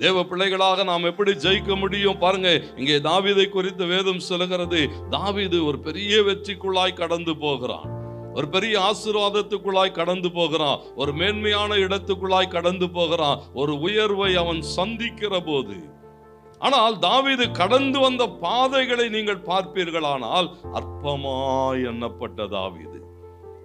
தேவ பிள்ளைகளாக நாம் எப்படி ஜெயிக்க முடியும் பாருங்க. இங்கே தாவீதை குறித்து வேதம் சொல்லுகிறது. தாவிது ஒரு பெரிய வெற்றிக்குள்ளாய் கடந்து போகிறான். ஒரு பெரிய ஆசீர்வாதத்துக்குள்ளாய் கடந்து போகிறான். ஒரு மேன்மையான இடத்துக்குள்ளாய் கடந்து போகிறான். ஒரு உயர்வை அவன் சந்திக்கிற போது. ஆனால் தாவீது கடந்து வந்த பாதைகளை நீங்கள் பார்ப்பீர்களானால் அற்பமாய் எண்ணப்பட்ட தாவீது.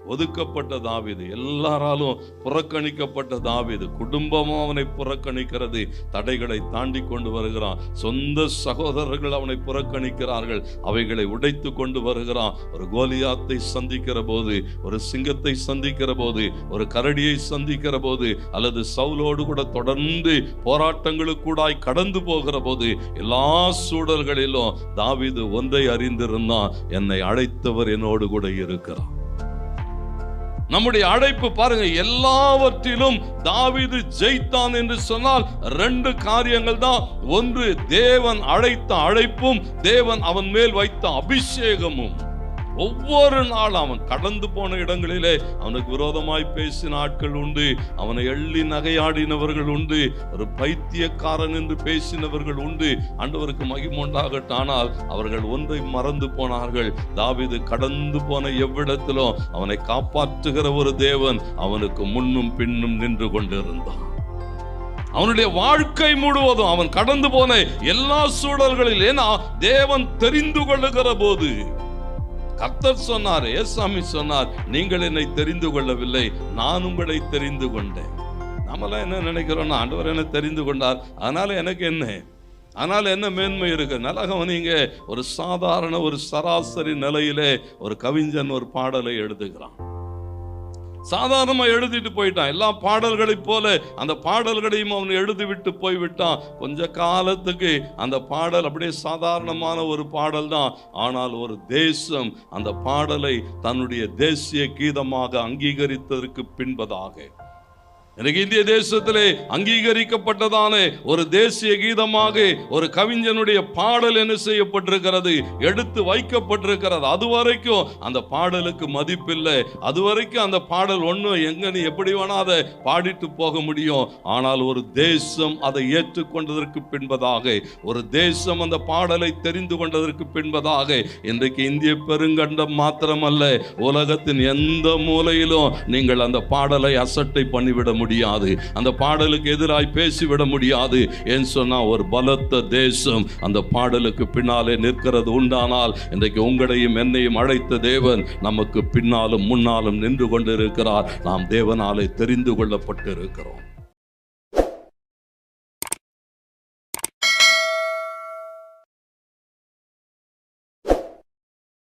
ஒதுக்கப்பட்ட தாவீது எல்லாராலும் புறக்கணிக்கப்பட்ட தாவீது குடும்பமும் அவனை புறக்கணிக்கிறது தடைகளை தாண்டி கொண்டு வருகிறான் சொந்த சகோதரர்கள் அவனை புறக்கணிக்கிறார்கள் அவைகளை உடைத்து கொண்டு வருகிறான் ஒரு கோலியாத்தை சந்திக்கிற போது ஒரு சிங்கத்தை சந்திக்கிற போது ஒரு கரடியை சந்திக்கிற போது அல்லது சவுலோடு கூட தொடர்ந்து போராட்டங்களுக்கூடாய் கடந்து போகிற போது எல்லா சூழல்களிலும் தாவீது ஒன்றை அறிந்திருந்தான் என்னை அழைத்தவர் என்னோடு கூட இருக்கிறார். நம்முடைய அழைப்பு பாருங்க எல்லாவற்றிலும் தாவிது ஜெயித்தான் என்று சொன்னால் ரெண்டு காரியங்கள் தான். ஒன்று தேவன் அழைத்த அழைப்பும் தேவன் அவன் மேல் வைத்த அபிஷேகமும். ஒவ்வொரு நாள் அவன் கடந்து போன இடங்களிலே அவனுக்கு விரோதமாய் பேசின ஆட்கள் உண்டு. அவனை எள்ளி நகையாடினவர்கள் உண்டு. ஒரு பைத்தியக்காரன் என்று பேசினவர்கள் உண்டு. ஆண்டவருக்கு மகிமுண்டாகட்டும் ஆனால் அவர்கள் ஒன்றை மறந்து போனார்கள். தாவிது கடந்து போன எவ்விடத்திலும் அவனை காப்பாற்றுகிற ஒரு தேவன் அவனுக்கு முன்னும் பின்னும் நின்று கொண்டிருந்தான். அவனுடைய வாழ்க்கை முழுவதும் அவன் கடந்து போன எல்லா சூழல்களில் ஏன்னா தேவன் தெரிந்து கொள்ளுகிற போது கர்த்தர் சொன்னார் ஏசாமி சொன்னார் நீங்கள் என்னை தெரிந்து கொள்ளவில்லை நான் உங்களை தெரிந்து கொண்டேன். நம்மளாம் என்ன நினைக்கிறோம்னா ஆண்டவர் என்ன தெரிந்து கொண்டார். அதனால எனக்கு என்ன? அதனால் என்ன மேன்மை இருக்கு? நல்லா கவனிங்க ஒரு சாதாரண ஒரு சராசரி நிலையிலே ஒரு கவிஞன் ஒரு பாடலை எழுதுகிறான். சாதாரணமாக எழுதிட்டு போயிட்டான். எல்லா பாடல்களைப் போல அந்த பாடல்களையும் அவன் எழுதிவிட்டு போய்விட்டான். கொஞ்ச காலத்துக்கு அந்த பாடல் அப்படியே சாதாரணமான ஒரு பாடல் தான் ஆனால் ஒரு தேசம் அந்த பாடலை தன்னுடைய தேசிய கீதமாக அங்கீகரித்ததற்கு பின்பதாக எனக்கு இந்திய தேசத்திலே அங்கீகரிக்கப்பட்டதான ஒரு தேசிய கீதமாக ஒரு கவிஞனுடைய பாடல் என்ன செய்யப்பட்டிருக்கிறது? எடுத்து வைக்கப்பட்டிருக்கிறது. அது வரைக்கும் அந்த பாடலுக்கு மதிப்பில்லை. அது வரைக்கும் அந்த பாடல் ஒன்றும் எங்கன்னு நீ எப்படி வேணா அதை பாடிட்டு போக முடியும். ஆனால் ஒரு தேசம் அதை ஏற்றுக்கொண்டதற்கு பின்பதாக ஒரு தேசம் அந்த பாடலை தெரிந்து கொண்டதற்கு பின்பதாக இன்றைக்கு இந்திய பெருங்கண்டம் மாத்திரமல்ல உலகத்தின் எந்த மூலையிலும் நீங்கள் அந்த பாடலை அசட்டை பண்ணிவிட முடியாது. அந்த பாடலுக்கு எதிராய் பேசிவிட முடியாது. ஏன்னு சொன்னா ஒரு பலத்த தேசம் அந்த பாடலுக்கு பின்னாலே நிற்கிறது உண்டானால் இன்றைக்கு உங்களையும் என்னையும் அழைத்த தேவன் நமக்கு பின்னாலும் முன்னாலும் நின்று கொண்டிருக்கிறார். நாம் தேவனாலே தெரிந்து கொள்ளப்பட்டு இருக்கிறோம்